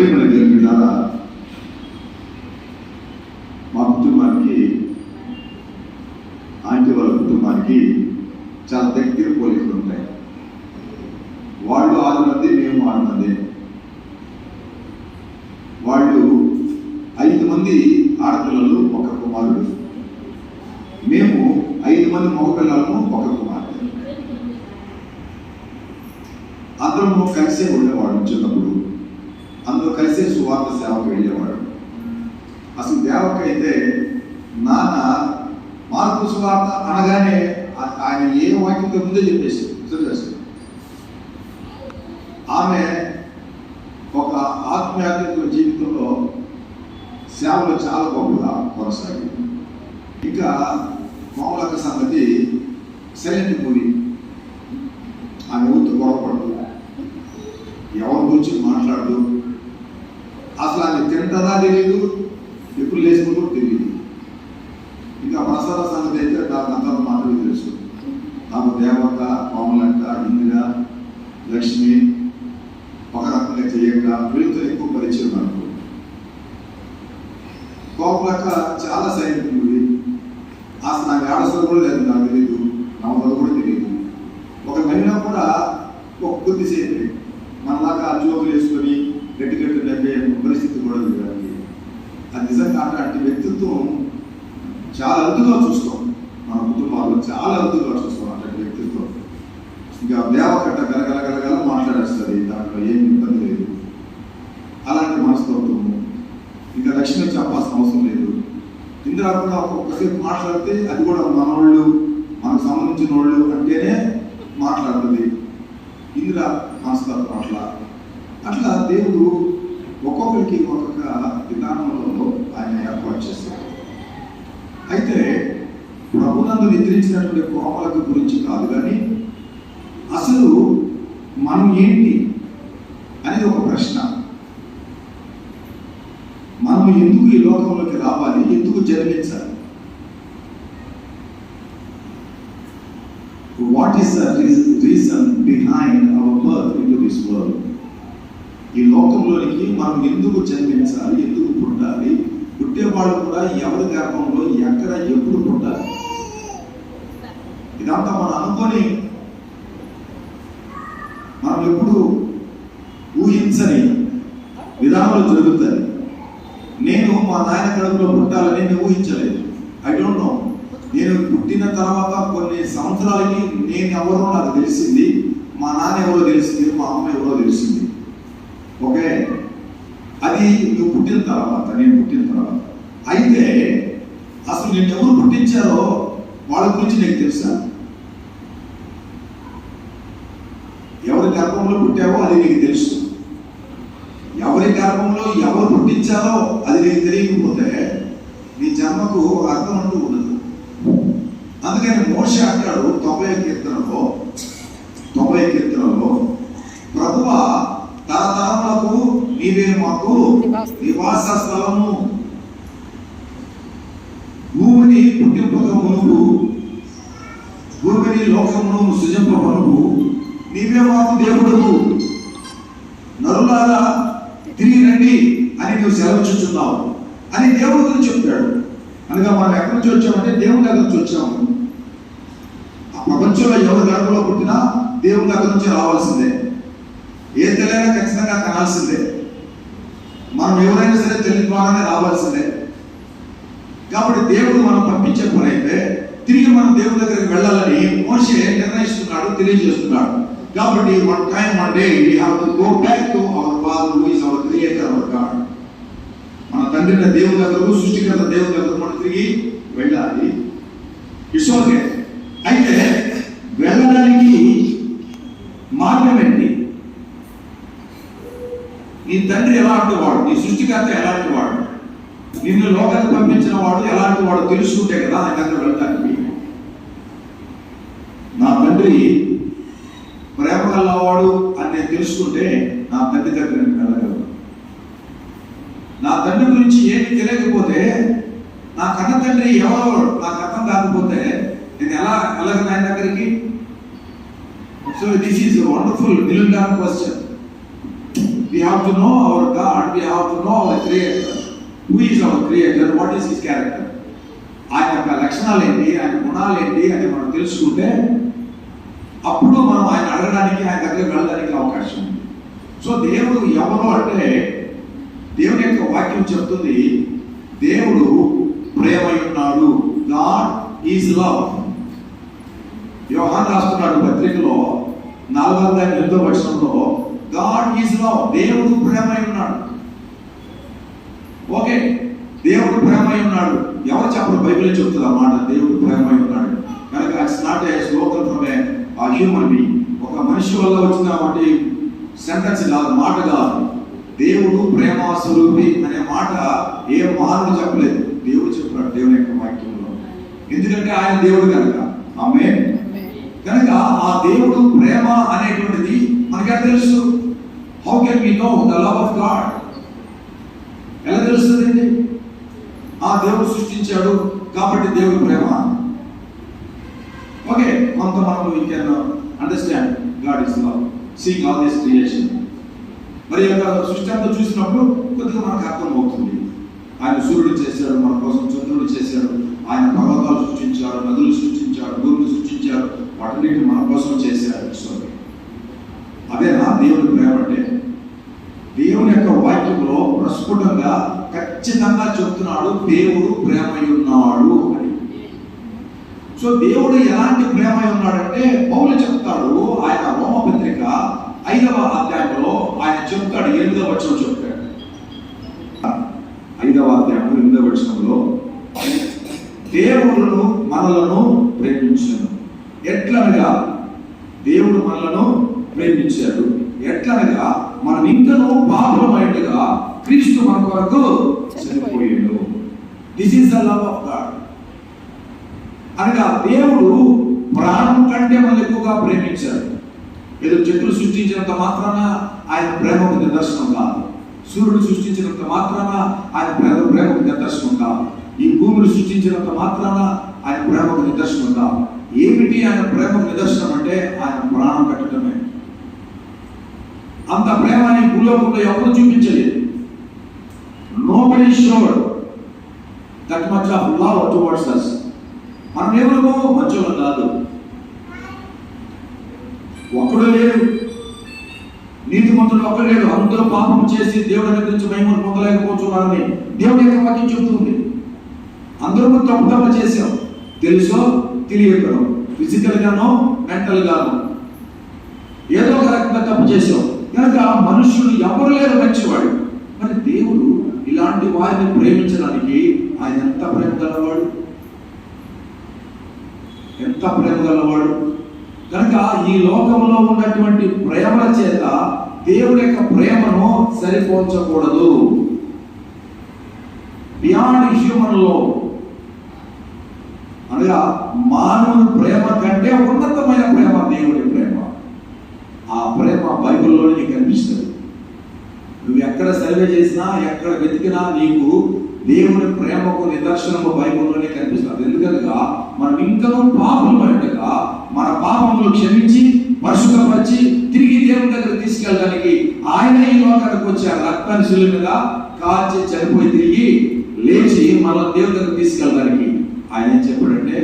ప్రేమల దేవుని ద్వారా మా కుటుంబానికి ఆంటీ వాళ్ళ కుటుంబానికి చాలా దగ్గర పోలికలు ఉంటాయి. వాళ్ళు ఆరు మంది మేము ఆరు మంది వాళ్ళు ఐదు మంది ఆడపిల్లలు ఒక కుమారుడు. మేము ఐదు మంది మగపిల్లలను ఒక కుమారుడు. అందరం కలిసే ఉండేవాడు చిన్నప్పుడు. అందరూ కలిసే సువార్త సేవకు వెళ్ళేవాడు. అసలు దేవక అయితే నాన్న మార్పు సువార్త అనగానే ఆ- ఆయన ఏ వాక్యంతో ముందే చెప్పేసి చెప్పేసి ఆమె ఒక ఆత్మీయాత్మిక జీవితంలో సేవలు చాలా గొప్పగా కొనసాగింది. ఇంకా మామూలు సంగతి సైలెంట్ మూవీ ఆమె ఊరితో గొడవపడదు ఎవరి గురించి మాట్లాడదు అసలు ఆమె తింటదా తెలియదు ఎప్పుడు లేచినా కూడా తెలియదు ఇంకా ప్రసాద సంగతి అయితే నాకు అంతా మాత్రమే తెలుసు నాకు దేవత కోమలంక ఇందిర లక్ష్మి ఒక రకంగా చేయక వీళ్ళతో ఎక్కువ పరిచయం నాకు కోమలక్క చాలా సైలెంట్ ఉంది అసలు నాకు ఆడసలు కూడా లేదు నాకు తెలియదు నా వల్ల కూడా తెలియదు ఒక మహిళ కూడా ఒక కొద్దిసేపు మనలాగా ఆ జోకులు వేసుకొని గట్టి గట్టి నవ్వే పరిస్థితి కూడా లేదు దానికి. అది నిజంగా అట్లాంటి వ్యక్తిత్వం చాలా అరుదుగా చూస్తాం. మన కుటుంబాల్లో చాలా అరుదుగా చూస్తాం అట్లాంటి వ్యక్తిత్వం. ఇంకా దేవకట్ట గలగల గలగల మాట్లాడేస్తుంది దాంట్లో ఏం ఇబ్బంది లేదు. అలాంటి మనస్తత్వము ఇంకా లక్ష్మి చెప్పాల్సిన అవసరం లేదు. ఇందిరా కూడా ఒక్కసేపు మాట్లాడితే అది కూడా మనవాళ్ళు మనకు సంబంధించిన వాళ్ళు అంటేనే మాట్లాడుతుంది ఇందిరా మనస్తత్వం అట్లా అట్లా దేవుడు ఒక్కొక్కరికి ఒక్కొక్క విధానంలో ఆయన ఏర్పాటు చేస్తారు అయితే ప్రభునందు కోపాలకు గురించి కాదు కానీ అసలు మనం ఏంటి అనేది ఒక ప్రశ్న. మనం ఎందుకు ఈ లోకంలోకి రావాలి? ఎందుకు జన్మించాలి? What is the reason behind our birth in this world ఈ లోకంలోనికి మనం ఎందుకు జన్మించాలి? ఎందుకు పుట్టాలి? పుట్టేవాళ్ళు కూడా ఎవరి గర్భంలో ఎక్కడ ఎప్పుడు పుట్టాలి? ఇదంతా మనం అనుకొని మనం ఎప్పుడు ఊహించని విధానంలో జరుగుతుంది నేను మా నాయన కడుపులో పుట్టాలని నేను ఊహించలేదు. ఐ డోంట్ నో నేను పుట్టిన తర్వాత కొన్ని సంవత్సరాలకి నేను ఎవరో నాకు తెలిసింది మా నాన్న ఎవరో తెలిసింది మా అమ్మ ఎవరో తెలిసింది. ఓకే? అది నువ్వు పుట్టిన తర్వాత నేను పుట్టిన తర్వాత. అయితే అసలు నేను ఎవరు పుట్టించారో వాళ్ళ గురించి నీకు తెలుసా? ఎవరి గర్భంలో పుట్టావో అది నీకు తెలుసు. ఎవరి గర్భంలో ఎవరు పుట్టించారో అది నీకు తెలియకపోతే నీ జన్మకు అర్థం అంటూ ఉండదు. అందుకని మోష అంటాడు తొంభై కీర్తనలో తొంభై కీర్తనలో ప్రభువ తరతరములకు నీవే మాకు నివాస స్థలము భూమిని పుట్టింపక భూమిని లోకమును సృజింప మనకు నీవే మాకు దేవుడు నరులారా తిరిగి రండి అని నువ్వు సెలవుచుచున్నావు అని దేవుడి గురించి చెప్తాడు అనగా మనం ఎక్కడి నుంచి వచ్చామంటే దేవుని దగ్గర నుంచి వచ్చాము. ఆ ప్రపంచంలో ఎవరి గడపలో పుట్టినా దేవుని దగ్గర నుంచి రావాల్సిందే. ఏ తెలియనా ఖచ్చితంగా కనాల్సిందే. మనం ఎవరైనా సరే తెలియ ద్వారానే రావాల్సిందే. కాబట్టి దేవుడు మనం పంపించే పని అయితే తిరిగి మనం దేవుడి దగ్గరికి వెళ్ళాలని మనిషి నిర్ణయిస్తున్నాడు తెలియజేస్తున్నాడు. కాబట్టి one time one day we have to go back to our father who is our creator our God మన తండ్రిన దేవుని దగ్గరకు సృష్టికర్త దేవుని దగ్గరకు మనం తిరిగి వెళ్ళాలి. ఇట్స్ ఓకే అయితే వెళ్ళడానికి మార్గం ఏంటి? నీ తండ్రి ఎలాంటి వాడు? నీ సృష్టికర్త ఎలాంటి వాడు? నిన్ను లోకానికి పంపించిన వాడు ఎలాంటి వాడు తెలుసుకుంటే కదా ఆయన దగ్గర వెళ్ళడానికి నా తండ్రి ప్రేమ గలవాడు అని నేను తెలుసుకుంటే నా తండ్రి దగ్గర నేను వెళ్ళగలను. నా తండ్రి గురించి ఏమి తెలియకపోతే నా కన్న తండ్రి ఎవరో నాకు అర్థం కాకపోతే నేను ఎలా వెళ్ళగలను ఆయన దగ్గరికి? So this is wonderful నిలుండాన్ question we We to know our God God, we to know our creator who is our creator what is his character ఆయన యొక్క లక్షణాలు ఏంటి? ఆయన గుణాలు ఏంటి? అని మనం తెలుసుకుంటే అప్పుడు మనం ఆయన అడగడానికి ఆయన దగ్గరికి వెళ్ళడానికి అవకాశం ఉంది. సో దేవుడు ఎవరు అంటే దేవుని యొక్క వాక్యం చెప్తుంది దేవుడు ప్రేమై ఉన్నాడు. గాడ్ ఈజ్ లవ్ యోహాన్ రాస్తున్నాడు పత్రికలో నాలుగు వందల ఎనిమిదో వర్షంలో గాడ్ ఈజ్ లవ్ దేవుడు ప్రేమై ఉన్నాడు. ఓకే దేవుడు ప్రేమై ఉన్నాడు. ఎవరు చెప్పరు? బైబిల్ చెప్తుంది ఆ మాట దేవుడు ప్రేమై ఉన్నాడు. కనుక it's not a slogan from a human be ఒక మనిషి వల్ల వచ్చిన కాబట్టి సెంటెన్స్ కాదు మాట కాదు. దేవుడు ప్రేమ స్వరూపి అనే మాట ఏ మానవుడు చెప్పలేదు. దేవుడు చెప్పాడు దేవుని యొక్క వాక్యంలో. ఎందుకంటే ఆయన దేవుడు కనుక. ఆమె కనుక ఆ దేవుడు ప్రేమ అనేటువంటిది మనకి తెలుసు? How can we know the love of God ఎలా తెలుస్తుందండి? ఆ దేవుడు సృష్టించాడు కాబట్టి దేవుడు ప్రేమ. ఓకే కొంత మనం we can understand God is love seeing all this creation మరి యొక్క సృష్టి అంతా చూసినప్పుడు కొద్దిగా మనకు అర్థం అవుతుంది ఆయన సూర్యుడు చేశాడు మన కోసం చంద్రుడు చేశాడు ఆయన పర్వతాలు సృష్టించాడు నదులు సృష్టించాడు భూమిని సృష్టించాడు వాటిని మన కోసం చేశాడు. సో అదేనా దేవుని ప్రేమ అంటే దేవుని యొక్క వాక్యంలో ప్రస్ఫుటంగా ఖచ్చితంగా చెప్తున్నాడు దేవుడు ప్రేమై ఉన్నాడు అని. సో దేవుడు ఎలాంటి ప్రేమై ఉన్నాడంటే పౌలు చెప్తాడు ఆయన రోమపత్రిక ఐదవ అధ్యాయంలో ఆయన చెప్తాడు ఎనిమిదవ వచనం చెప్తాడు. ఐదవ అధ్యాయం ఎనిమిదవ వచనంలో దేవుడును మనలను ప్రేమించను. ఎట్లనగా దేవుడు మనలను ప్రేమించాడు? ఎట్లనగా మనం ఇంకనూ పాపమైనట్టుగా క్రీస్తు మన కొరకు this is the love of God అనగా దేవుడు ప్రాణం కంటే మనం ఎక్కువగా ప్రేమించాడు. ఏదో చెట్లు సృష్టించినంత మాత్రాన ఆయన ప్రేమకు నిదర్శనం కాదు. సూర్యుడు సృష్టించినంత మాత్రాన ఆయన ప్రేమ ప్రేమకు నిదర్శనం కాదు. ఈ భూమిని సృష్టించినంత మాత్రాన ఆయన ప్రేమకు నిదర్శనం కాదు. ఏమిటి ఆయన ప్రేమకు నిదర్శనం అంటే ఆయన ప్రాణం పెట్టడమే. అంత ప్రేమని భూలోకంలో ఎవరు చూపించలేదు. Nobody showed that much of love towards us మనం ఎవరు మంచోళ్ళం కాదు ఒక్కడు లేడు. నీతిమంతుడు ఒక్కడు లేడు. అందరూ పాపం చేసి దేవుడి దగ్గర నుంచి మహిమను పొందలేకపోతున్నారని దేవుడి యొక్క వాక్యం చెబుతుంది. అందరూ తప్పు తప్పు చేశాం. తెలుసో తెలియకనో ఫిజికల్ గానో మెంటల్ గానో. ఏదో ఒక రకంగా తప్పు చేసాం కనుక మనుషులు ఎవరు లేరు మంచివాడు. మరి దేవుడు ఇలాంటి వారిని ప్రేమించడానికి ఆయన ఎంత ప్రేమ గలవాడు? ఎంత ప్రేమ గలవాడు? కనుక ఈ లోకంలో ఉన్నటువంటి ప్రేమల చేత దేవుడి యొక్క ప్రేమను సరిపోల్చకూడదు. బియాండ్ హ్యూమన్లో అనగా మానవుని ప్రేమ కంటే ఉన్నతమైన ప్రేమ దేవుడి ప్రేమ. ఆ ప్రేమ బైబిల్లోనే కనిపిస్తుంది. నువ్వు ఎక్కడ సర్వే చేసినా ఎక్కడ వెతికినా నీకు దేవుని ప్రేమకు నిదర్శనము బైబుల్లోనే కనిపిస్తుంది. ఎందుకనగా మనం ఇంకనూ పాపమైనట్టుగా మన పాపములు క్షమించి పరిశుభ్రపరిచి తిరిగి దేవుని దగ్గర తీసుకెళ్ళడానికి ఆయన ఈ లోకానికి వచ్చే రక్తాన్ని శిలువ మీద కాల్చి చనిపోయి తిరిగి లేచి మన దేవుని దగ్గర తీసుకెళ్ళడానికి ఆయన ఏం చెప్పాడంటే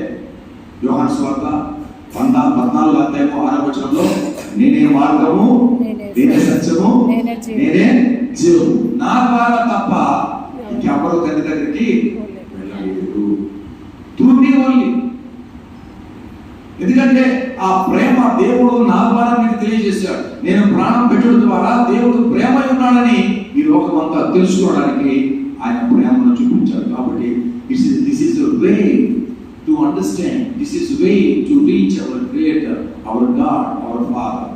యోహాన్ స్వార్థ వంద పద్నాలుగు అధ్యాయము ఆరవచనంలో నేనే మార్గము నేనే సత్యము నేనే జీవము. నా ద్వారా తప్ప ఇంకెవరు తండ్రి దగ్గరికి వెళ్ళలేదు. త్రూ మీ ఓన్లీ ఎందుకంటే ఆ ప్రేమ దేవుడు నా ద్వారా మీకు తెలియజేశాడు. నేను ప్రాణం పెట్టడం ద్వారా దేవుడు ప్రేమ ఉన్నాడని ఈ లోకం అంతా తెలుసుకోవడానికి ఆయన ప్రేమను చూపించాడు. కాబట్టి is this is way to understand this is way to reach our creator our God our father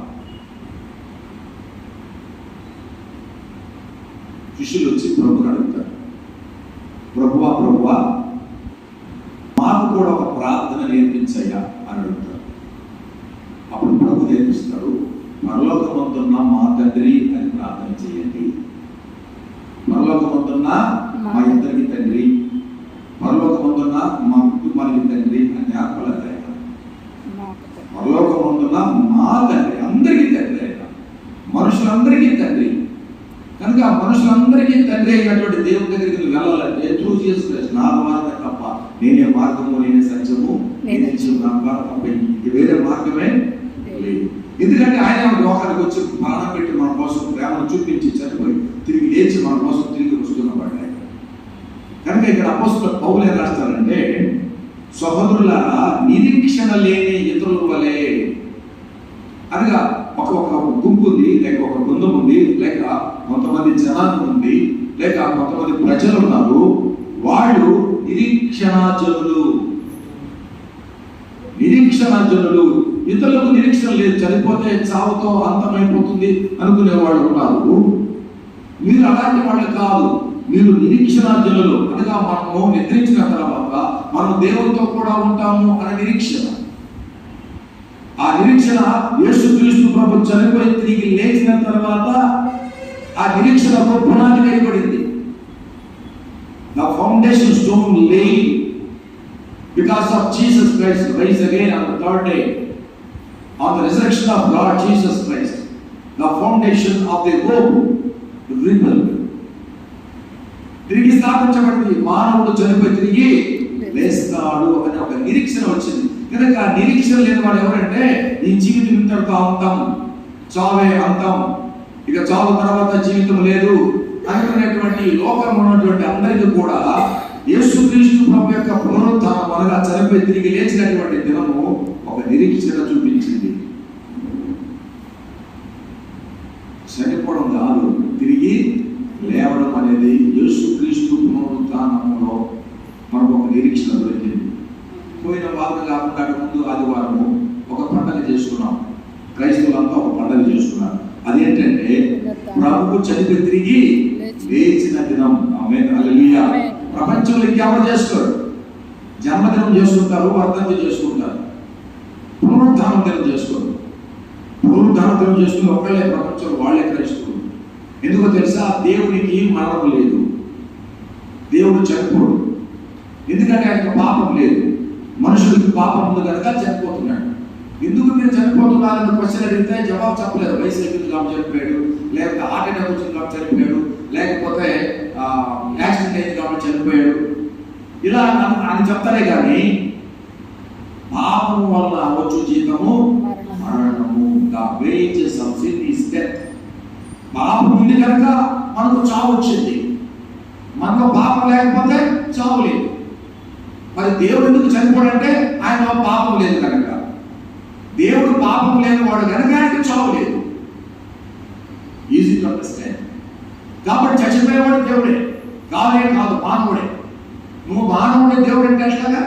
శిష్యులు వచ్చి ప్రభుని అడుగుతారు నేనే మార్గము నేనే సత్యము నేనే జీవం, నా ద్వారా తప్ప ఇంక వేరే మార్గమే లేదు. ఎందుకంటే ఆయన లోకానికి వచ్చి ప్రాణం పెట్టి మన కోసం ప్రేమను చూపించి చనిపోయి తిరిగి లేచి మన కోసం తిరిగి వస్తున్నవాడు ఆయన. కనుక ఇక్కడ అపోస్తుల పౌలు ఏం రాస్తారంటే సహోదరులారా నిరీక్షణ లేని ఇతరుల వలె అనగా ఒక ఒక గుంపు ఉంది లేక ఒక బృందం ఉంది లేక కొంతమంది జనాలు ఉంది లేక కొంతమంది ప్రజలు ఉన్నారు. వాళ్ళు నిరీక్షణాజనులు నిరీక్షణాజనులు ఇతరులకు నిరీక్షణ లేదు. చనిపోతే చావుతో అంతమైపోతుంది అనుకునే వాళ్ళు ఉన్నారు. మీరు అలాంటి వాళ్ళు కాదు. మీరు నిరీక్షణాజనులు అనగా మనము నిద్రించిన తర్వాత మనం దేవునితో కూడా ఉంటాము అనే నిరీక్షణ. ఆ నిరీక్షణ యేసుక్రీస్తు ప్రభు చనిపోయి తిరిగి లేచిన తర్వాత ఆ నిరీక్షణ పునాది వేయబడింది the foundation stone lay because of Jesus Christ rise again on the third day on the resurrection of Lord Jesus Christ the foundation of the hope rebel తిరిగి స్థాపించబడింది. మానవుడు చనిపోయి తిరిగి లేస్తాడు అనే ఒక నిరీక్షణ వచ్చింది. కనుక ఆ నిరీక్షణ లేని వాడు ఎవరంటే ఈ జీవితం ఇంతటితో అంతం. చావే అంతం. ఇక చావు తర్వాత జీవితం లేదు. అనుకునేటువంటి ఈ లోకంలో ఉన్నటువంటి అందరికీ కూడా యేసుక్రీస్తు ప్రభు యొక్క పునరుద్ధానం అనగా చనిపోయి తిరిగి లేచినటువంటి దినము ఒక నిరీక్షణ చూపించింది చనిపోవడం కాదు తిరిగి లేవడం అనేది యేసుక్రీస్తు పునరుత్థానంలో మనకు ఒక నిరీక్షణ దొరికింది పోయిన వారం కాకుండా ముందు ఆదివారము ఒక పండగ చేసుకున్నాం క్రైస్తవులంతా ఒక పండగ చేసుకున్నారు అదేంటంటే ప్రభువు చనిపోయి తిరిగి లేచిన దినం ఆమె హల్లెలూయా ఆమేన్. ప్రపంచంలో చేస్తారు జన్మదినం చేసుకుంటారు వర్ధంతి చేసుకుంటారు. పునరుద్ధానం దినం చేసుకోరు. పునరుద్ధాన దినం చేసుకుని ఒకళ్ళే ప్రపంచంలో వాళ్ళే క్రైస్తవులు. ఎందుకో తెలుసా? దేవునికి మరణం లేదు. దేవుడు చనిపోడు. ఎందుకంటే ఆయనకు పాపం లేదు. మనుషులకి పాపం ఉంది కనుక చనిపోతున్నాడు. ఎందుకు మీరు చనిపోతున్నారని క్వశ్చన్ అడిగితే జవాబు చెప్పలేదు. వయసు ఎక్కింది కాబట్టి చనిపోయాడు లేకపోతే హార్ట్ అటాక్ వచ్చింది కాబట్టి చనిపోయాడు లేకపోతే యాక్సిడెంట్ అయింది కాబట్టి చనిపోయాడు. ఇలా అని- చెప్తారే కానీ పాపం వల్ల వచ్చు జీతము మరణము. The wages of sin is death పాపం ఉంది కనుక మనకు చావు వచ్చింది. మనకు పాపం లేకపోతే చావు లేదు. మరి దేవుడు ఎందుకు చనిపోడంటే ఆయన పాపం లేదు కనుక. దేవుడు పాపం లేని వాడు కనుక ఆయనకు చావు లేదు. ఈజీ టు అండర్స్టాండ్ కాబట్టి చచ్చిపోయేవాడు దేవుడే. కాదే కాదు మానవుడే. నువ్వు మానవుడే దేవుడు అంటే ఎట్లాగా?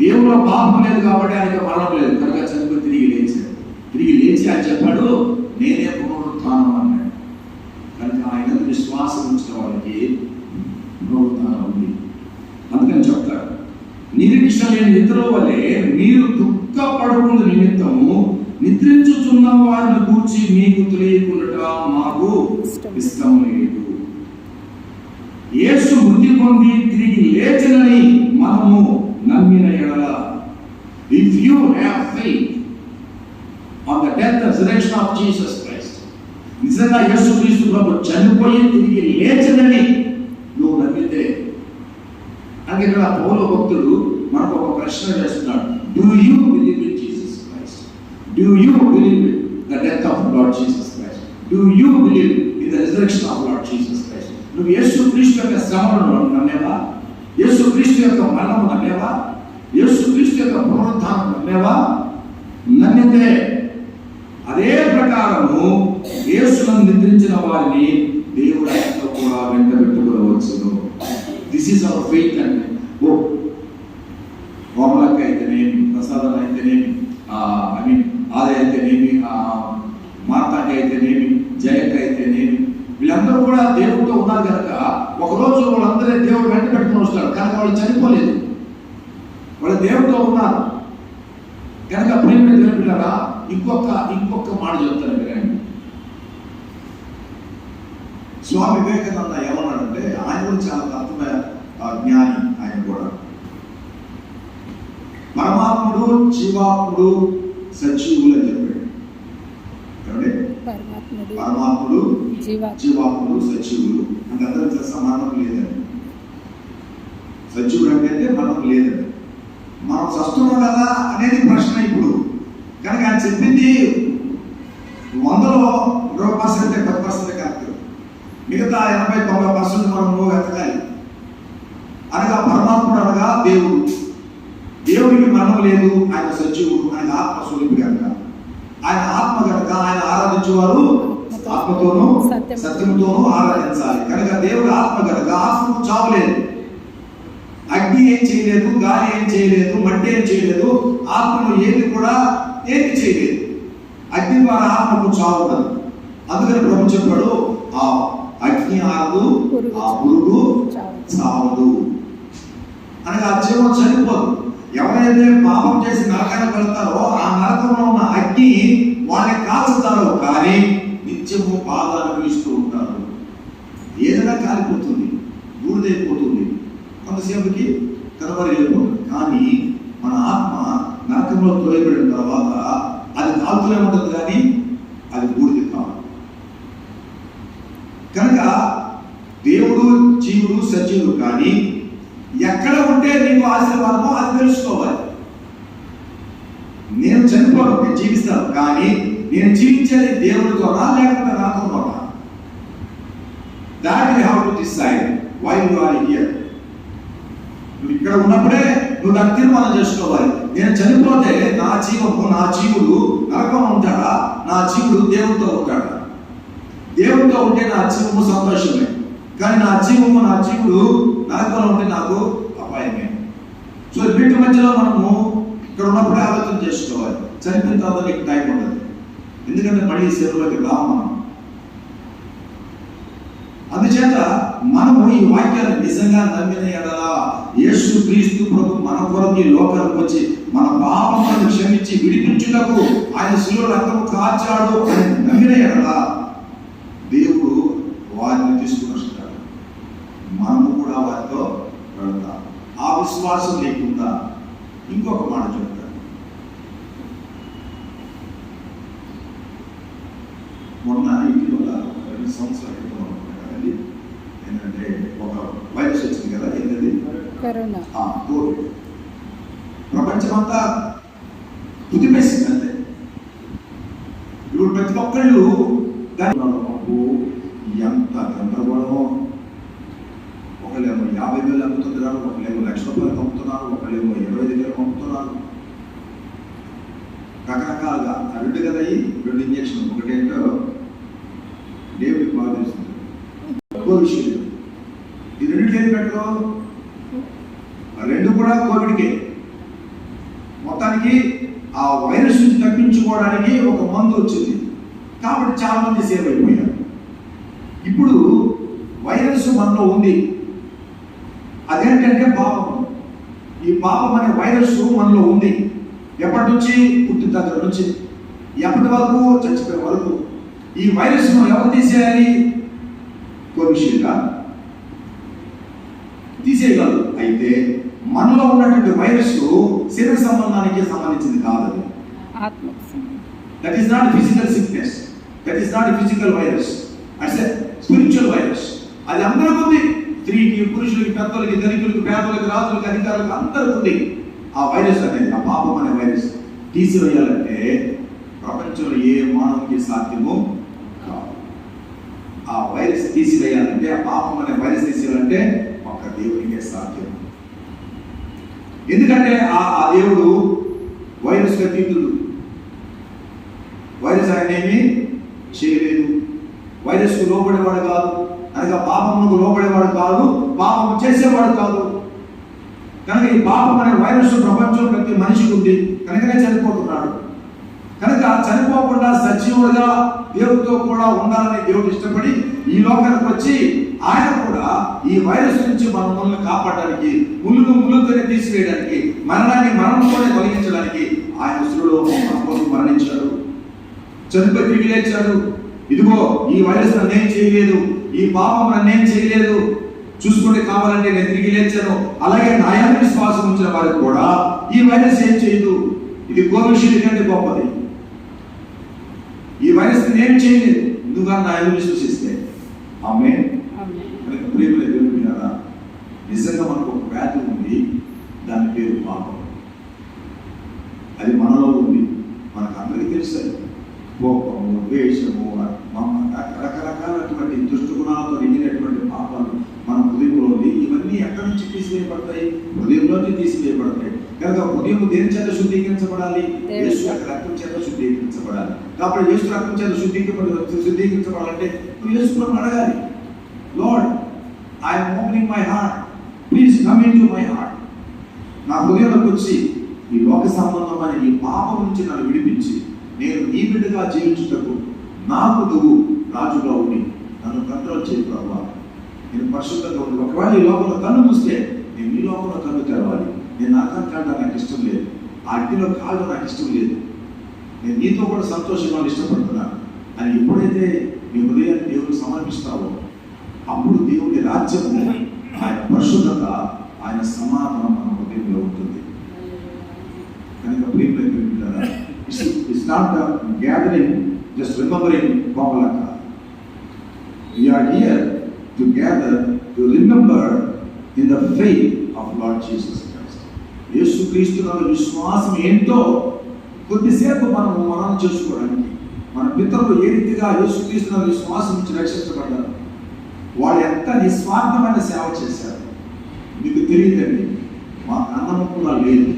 దేవుడు పాపం లేదు కాబట్టి ఆయనకి మరణం లేదు. కనుక చనిపోయి తిరిగి లేచాడు. తిరిగి లేచి ఆయన చెప్పాడు నేనే పునరుత్థానం అన్నాడు. కనుక ఆయన విశ్వాసం ఉంచిన వాళ్ళకి పునరుత్థానం ఉంది. అందుకని చెప్తాడు నిరీక్ష లేని నిద్ర వల్లే మీరు దుఃఖపడుకున్న నిమిత్తము నిద్రించుచున్న వారిని కూర్చి మీకు తెలియకుండా మాకు ఇష్టం లేదు. యేసు మృతి పొంది తిరిగి లేచినని మనము నమ్మిన ఎడల if you have faith on the death resurrection of Jesus Christ నిజంగా యేసు క్రీస్తు ప్రభు చనిపోయి తిరిగి లేచినని నువ్వు నమ్మితే అంటే ఇక్కడ పౌల భక్తుడు మనకు ఒక ప్రశ్న చేస్తున్నాడు. Do you believe in Jesus Christ do you believe the death of Lord Jesus Christ do you believe in the resurrection of Lord Jesus Christ నువ్వు యేసు క్రీస్తు యొక్క శ్రమను నమ్మేవా? యేసు క్రీస్తు యొక్క మరణము నమ్మేవా? యేసు క్రీస్తు యొక్క పునరుద్ధానం నమ్మేవా? నమ్మితే అదే ప్రకారము యేసులను నిద్రించిన వారిని దేవుడు ఆయనతో కూడా వెంట పెట్టుకోవచ్చును. దిస్ ఈస్ అవర్ ఫెయిత్ అండి ఓ కోమలక్క అయితేనేమి ప్రసాదం అయితేనేమి ఐ మీన్ ఆదాయ అయితేనేమి మార్తాకి అయితేనేమి జయక్క అయితేనేమి వీళ్ళందరూ కూడా దేవుడితో ఉన్నారు కనుక ఒకరోజు వాళ్ళందరూ దేవుడు వెంట పెట్టుకుని వస్తారు కానీ వాళ్ళు చనిపోలేదు. వాళ్ళు దేవుడితో ఉన్నారు. కనుక ప్రేమ పిల్లరా ఇంకొక ఇంకొక మాట చెప్తాను వినండి. స్వామి వివేకానంద ఏమన్నాడంటే ఆయన కూడా చాలా తత్వ జ్ఞాని ఆయన కూడా. పరమాత్ముడు జీవాత్ముడు సజీవులు అని చెప్పాడు. పరమాత్ముడు జీవాత్మలు సజీవులు. అంటే అందరూ సమానం మరణం లేదని సజీవుడు అంటే మనం లేదండి. మనం చస్తున్నాం కదా అనేది ప్రశ్న ఇప్పుడు. కనుక ఆయన చెప్పింది వందలో ఇరవై పర్సెంట్ పది పర్సెంట్ కరెక్ట్. మిగతా ఎనభై తొంభై పర్సెంట్ మనము ఎతకాలి అనగా పరమాత్ముడు అనగా దేవుడు. దేవుడికి మరణం లేదు ఆయన సజీవుడు ఆయన ఆత్మ స్వరూపి కనుక. ఆయన ఆత్మ కనుక ఆయన ఆరాధించేవారు ఆత్మతోనూ సత్యం. సత్యంతోనూ ఆరాధించాలి. కనుక దేవుడు ఆత్మ కనుక ఆత్మకు చావులేదు అగ్ని ఏం చేయలేదు గాలి ఏం చేయలేదు మట్టి ఏం చేయలేదు ఆత్మను ఏది కూడా ఏమి చేయలేదు. అగ్ని ద్వారా ఆత్మకు చావు ఉండదు అందుకని ప్రభు చెప్పాడు ఆ అగ్ని ఆరదు ఆ పురుగు చావు. చావదు. అనగా ఆ జీవం చనిపోదు. ఎవరైతే పాపం చేసి నరకానికి వెళ్తారో ఆ నరకంలో ఉన్న అగ్ని వాళ్ళని కాల్చుతారో కానీ నిత్యము బాధ అనుభవిస్తూ ఉంటారు. ఏదైనా కాలిపోతుంది బూడిదైపోతుంది. కొంతసేపుకి కనబడలేకపోతుంది కానీ మన ఆత్మ నరకంలో తోయబడిన తర్వాత అది కాలుతూనే ఉంటుంది కానీ అది బూడిద కాదు. కనుక దేవుడు జీవుడు సజీవుడు కానీ ఎక్కడ ఉంటే నీకు ఆశీర్వాదమో అది తెలుసుకోవాలి. నేను చనిపోను నేను జీవిస్తాను కానీ నేను జీవించేది లేకుండా నాతో ద్వారా? That you have to decide why you are here నువ్వు ఇక్కడ ఉన్నప్పుడే నువ్వు నాకు తీర్మానం చేసుకోవాలి. నేను చనిపోతే నా జీవము నా జీవుడు నరకం ఉంటాడా? నా జీవుడు దేవుడితో ఉంటాడా? దేవుడితో ఉంటే నా జీవము సంతోషమే. కానీ నా జీవము నా జీవుడు నరకంలో ఉంటే నాకు అపాయమే. సో వీటి మధ్యలో మనము ఇక్కడ ఉన్నప్పుడే ఆలోచన చేసుకోవాలి. చనిపోయిన తర్వాత నీకు టైం ఉండదు. ఎందుకంటే మళ్ళీ సేవలోకి రాము మనం అందుచేత మనము ఈ వాక్యాన్ని నిజంగా నమ్మిన ఎడలా యేసు క్రీస్తు ప్రభు మన కొరకు ఈ లోకానికి వచ్చి మన పాపములను క్షమించి విడిపించుటకు ఆయన శిలువ రక్తము కాచాడు అని నమ్మిన ఎడలా దేవుడు వారిని తీసుకుని వస్తాడు మనము కూడా వారితో వెళ్తాం. ఆ విశ్వాసం లేకుండా ఇంకొక మాట చెప్తాను మొన్న ఇటీవల ఒక రెండు సంవత్సరాల క్రితం అనుకుంటా కదండి ఏంటంటే ఒక వైరస్ వచ్చింది కదా ఏంటది కరోనా ఆ కోవిడ్ ప్రపంచమంతా కుదిపేసింది అంతే ఇప్పుడు ప్రతి ఒక్కళ్ళు దాని ఎంత గందరగోళమో. ఒకళ్ళేమో యాభై వేలు అమ్ముతున్నారు ఒకళ్ళేమో లక్ష రూపాయలు అమ్ముతున్నారు ఒకళ్ళేమో ఇరవై ఐదు వేలు అమ్ముతున్నారు రకరకాలుగా రెండు కదా ఈ రెండు ఇంజక్షన్ ఒకటేంటో దేవుడికి బాగా తెలుస్తుంది కోవిషీల్డ్ ఈ రెండు ఏది పెట్టరు ఆ రెండు కూడా కోవిడ్కే మొత్తానికి ఆ వైరస్ నుంచి తప్పించుకోవడానికి ఒక మందు వచ్చింది. కాబట్టి చాలా మంది సేవ్ అయిపోయారు. ఇప్పుడు వైరస్ మనలో ఉంది. అదేంటంటే పాపం. ఈ పాపం అనే వైరస్ మనలో ఉంది. ఎప్పటి నుంచి? పుట్టిన దగ్గర నుంచి. ఎప్పటి వరకు? చచ్చిపోయే వరకు. ఈ వైరస్ను ఎవరు తీసేయాలి? కోవిషీల్డ్గా తీసేయగలరు. అయితే మనలో ఉన్నటువంటి వైరస్ శరీర సంబంధానికి సంబంధించింది కాదు ఆత్మకు that is not physical sickness that is not physical virus it's spiritual virus అది అందరికి ఉంది. స్త్రీకి పురుషులకి పెద్దలకి ధనికులకి పేదలకి రాజులకి అధికారులకు అందరికి ఉంది. ఆ వైరస్ అనేది ఆ పాపం అనే వైరస్ తీసివేయాలంటే ప్రపంచంలో ఏ మానవునికి సాధ్యమో కాదు. ఆ వైరస్ తీసివేయాలంటే ఆ పాపం అనే వైరస్ తీసివేయాలంటే ఒక్క దేవునికే సాధ్యం. ఎందుకంటే ఆ దేవుడు వైరస్ తీరుతుంది వైరస్ ఆయన ఏమీ చేయలేదు. వైరస్కు లోబడేవాడు కాదు. అనగా పాపముకు లోబడేవాడు కాదు పాపము చేసేవాడు కాదు. కనుక ఈ పాపం అనే వైరస్ ప్రపంచం ప్రతి మనిషికి ఉంది. కనుకనే చనిపోతున్నాడు. కనుక చనిపోకుండా సజీవుడుగా దేవుడితో కూడా ఉండాలని దేవుడు ఇష్టపడి ఈ లోకానికి వచ్చి ఆయన కూడా ఈ వైరస్ నుంచి మన మనల్ని కాపాడడానికి ముళ్ళును ముళ్ళుతోనే తీసివేయడానికి మరణాన్ని మరణంతోనే తొలగించడానికి ఆయన శిలువలో మన కోసం మరణించాడు చనిపోయి తిరిగి లేచాడు. ఇదిగో ఈ వైరస్ నన్నేం చేయలేదు. ఈ పాపం నన్నేం చేయలేదు. చూసుకుంటే కావాలంటే నేను తిరిగి లేచాను. అలాగే నాయాన్ని విశ్వాసం ఉంచిన వారికి కూడా ఈ వైరస్ ఏం చేయదు. ఇది కోవిషీల్డ్ కంటే గొప్పది. ఈ వైరస్ నేను చేయలేదు. ఎందుకని కానీ విశ్వసిస్తే. ఆమె ఆమేన్. మనకి ప్రేమలు ఎదురుకున్నారా నిజంగా మనకు ఒక వ్యాధి ఉంది దాని పేరు పాపం అది మనలో ఉంది మనకు అందరికీ తెలుసు అది. కోపము ద్వేషము రకరకాలటువంటి దుష్టగుణాలతో నిండినటువంటి పాపాలు మన హృదయంలో ఇవన్నీ ఎక్కడి నుంచి తీసివేయబడతాయి? హృదయంలోంచి తీసివేయబడతాయి. కనుక హృదయం దేని చేత శుద్ధీకరించబడాలి? యేసు రక్తం చేత శుద్ధీకరించబడాలి. కాబట్టి యేసు రక్తం చేత శుద్ధీకరించబడి శుద్ధీకరించబడాలంటే నువ్వు అడగాలి. Lord I'm opening my heart please come in to my heart నా హృదయంలోకి వచ్చి ఈ లోక సంబంధమైన ఈ పాపం నుంచి నన్ను విడిపించి నేను నీ బిడ్డగా జీవించుటకు నాకు నువ్వు రాజుగా ఉండి నన్ను కంట్రోల్ చేయి ప్రభావ నేను పరిశుద్ధంగా ఉండి ఒకవేళ ఈ లోపల కన్ను మూస్తే నేను ఈ లోపల కన్ను తెరవాలి. నేను నరకం కావడం నాకు ఇష్టం లేదు. ఆ అగ్నిలో కాదు నాకు ఇష్టం లేదు. నేను నీతో కూడా సంతోషంగా ఇష్టపడుతున్నాను అని ఎప్పుడైతే నీ హృదయాన్ని దేవుడు సమర్పిస్తావో అప్పుడు దేవుని రాజ్యము ఆయన పరిశుద్ధత ఆయన సమాధానం మన హృదయంలో ఉంటుంది. కనుక ప్రియమైన it's not gathering just remembering Komalaka we are here to gather to remember in the faith of Lord Jesus Christ యేసు క్రీస్తు విశ్వాసం ఏంటో కొద్దిసేపు మనం మనం చేసుకోవడానికి మన పితరులు ఏ రీతిగా యేసు క్రీస్తు విశ్వాసం నుంచి రక్షించబడ్డారు? వాళ్ళు ఎంత నిస్వార్థమైన సేవ చేశారు? మీకు తెలియదండి. మా అన్నం లేదు.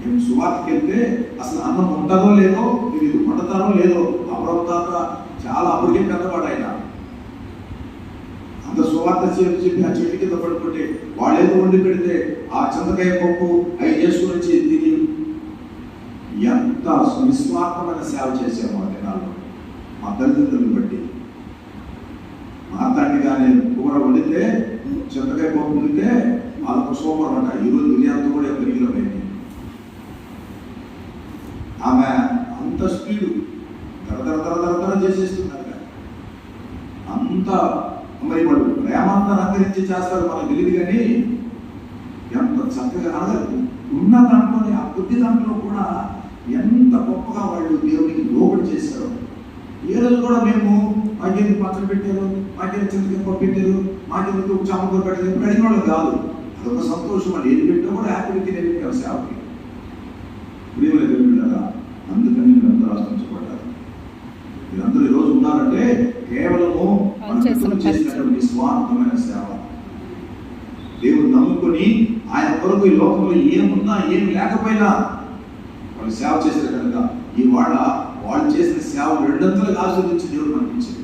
మేము సువార్తకి వెళ్తే అసలు అన్నం ఉంటుందో లేదో మీరు వండుతారో లేదో అప్పుడు తాత చాలా అప్పటికే పెద్దవాడు ఆయన అంత సువార్త చేసి చెప్పి ఆ చెట్టు కింద పడుకుంటే వాళ్ళేదో వండి పెడితే ఆ చింతకాయ పప్పు అవి చేసుకుని వచ్చి తిని ఎంత నిస్వార్థమైన సేవ చేశారు ఆ దినాల్లో. మా తల్లిదండ్రులను బట్టి. మాతాండి కానీ కూర వండితే చింతకాయ పప్పు వండితే వాళ్ళకు సూపర్ అంట. ఈరోజు బిర్యానీతో కూడా పెరిగిపోయింది ఆమె అంత స్పీడు తరతర తరతర తర తర అంత మరి వాళ్ళు ప్రేమంతా రంగరించి చేస్తారు మనకు తెలియదు కానీ ఎంత చక్కగా అనగా ఉన్న దాంట్లోనే ఆ కొద్ది దాంట్లో కూడా ఎంత గొప్పగా వాళ్ళు దేవునికి లోబడి చేశారు. ఏ రోజు కూడా మేము మాకేందుకు పచ్చడి పెట్టారు? మాకేందుకు చింతకాయ పప్పు పెట్టారు? మాకెందుకు చామకూర పెట్టారు? ఇప్పుడు అడిగిన వాళ్ళు కాదు. అదొక సంతోషం. అని ఏది పెట్టినా కూడా హ్యాపీగా తినేది పెట్టారు సేవకి. ప్రియమైన అందుకని మీరందరూ ఆలోచించబడ్డారు మీరందరూ ఈ రోజు ఉన్నారంటే కేవలము. చేసినటువంటి స్వార్థమైన సేవ. దేవుడు నమ్ముకొని ఆయన కొరకు ఈ లోకంలో ఏమున్నా ఏం లేకపోయినా వాళ్ళు సేవ చేశారు కనుక ఈ వాళ్ళ వాళ్ళు చేసిన సేవ రెండంతలుగా ఆస్వాదించి దేవుడు పంపించింది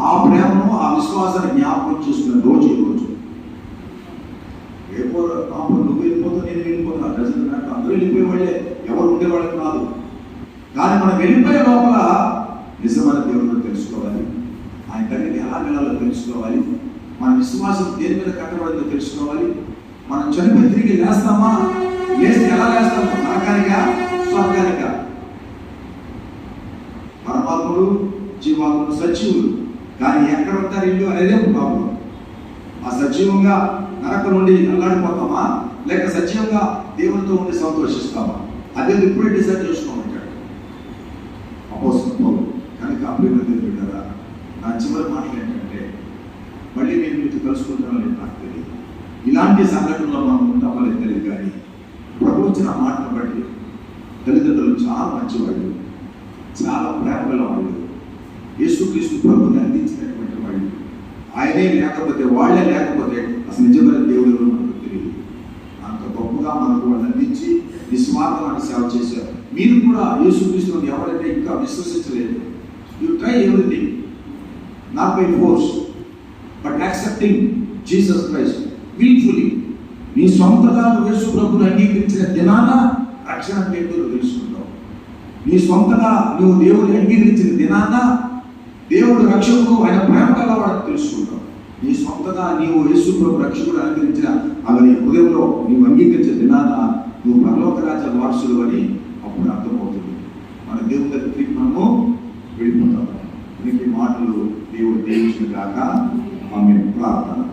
ఆ ప్రేమను ఆ విశ్వాసాన్ని జ్ఞాపకం చేసుకునే రోజు ఈ రోజు. పాప నువ్వు వెళ్ళిపోతావు నేను వెళ్ళిపోతా డజన్ మ్యాటర్ అందరూ వెళ్ళిపోయే వాళ్ళే ఎవరు ఉండేవాళ్ళకి కాదు. కానీ మనం వెళ్ళిపోయే లోపల నిజమైన దేవుడు తెలుసుకోవాలి. ఆయన దగ్గరికి ఎలా వెళ్ళాలో తెలుసుకోవాలి. మన విశ్వాసం దేని మీద కట్టబడిందో తెలుసుకోవాలి. మనం చనిపోయి తిరిగి లేస్తామా? లేస్తే ఎలా లేస్తాము నరకానికా? స్వర్గానికా? పరమాత్ముడు జీవాత్ముడు సజీవులు. కానీ ఎక్కడ ఉంటారు ఇల్లు అనేదే ప్రాబ్లం ఆ సజీవంగా నరక నుండి అల్లాడిపోతామా? లేక సజీవంగా దేవునితో ఉండి సంతోషిస్తామా? అదే ఇప్పుడే డిసైడ్ చేసుకోమంటాడు అపోసిన పౌలు కనుక అభివృద్ధి కదా నా చివరి మాటలు ఏంటంటే మళ్ళీ నేను మీతో కలుసుకుంటానని నాకు తెలియదు. ఇలాంటి సంఘటనలో మనం ఉంటామో తెలియదు కానీ ప్రభు మాటను బట్టి తల్లిదండ్రులు చాలా మంచివాళ్ళు చాలా ప్రేమ గల వాళ్ళు యేసుక్రీస్తు ప్రభుని అందించినటువంటి వాళ్ళు. ఆయనే లేకపోతే వాళ్ళే లేకపోతే అసలు నిజమైన దేవుడు ఎవరో మనకు తెలియదు అంత గొప్పగా మనకు వాళ్ళు అందించి నిస్వార్థమైన సేవ చేశారు. మీరు కూడా యేసుక్రీస్తుని ఎవరైతే ఇంకా విశ్వసించలేదు you try everything not by force but accepting Jesus Christ willfully నీ సొంతగా నువ్వు యేసు ప్రభుని అంగీకరించిన దినాన రక్షణ పేరు తెలుసుకుంటావు. నీ సొంతగా నువ్వు దేవుని అంగీకరించిన దినాన దేవుడు రక్షకుడు ఆయన ప్రేమ కలవాడని తెలుసుకుంటావు. నీ సొంతగా నీవు యేసు ప్రభు రక్షకుడు అంగీకరించిన అవి నీ హృదయంలో నీవు అంగీకరించిన దినాన నువ్వు పరలోక రాజ వారసులు అని అప్పుడు అర్థమవుతుంది. మన దేవుని దగ్గరికి మనము వెళ్ళిపోతాము. మనకి మాటలు దేవుడు దేవించిన కాక ఆమె ప్రార్థన.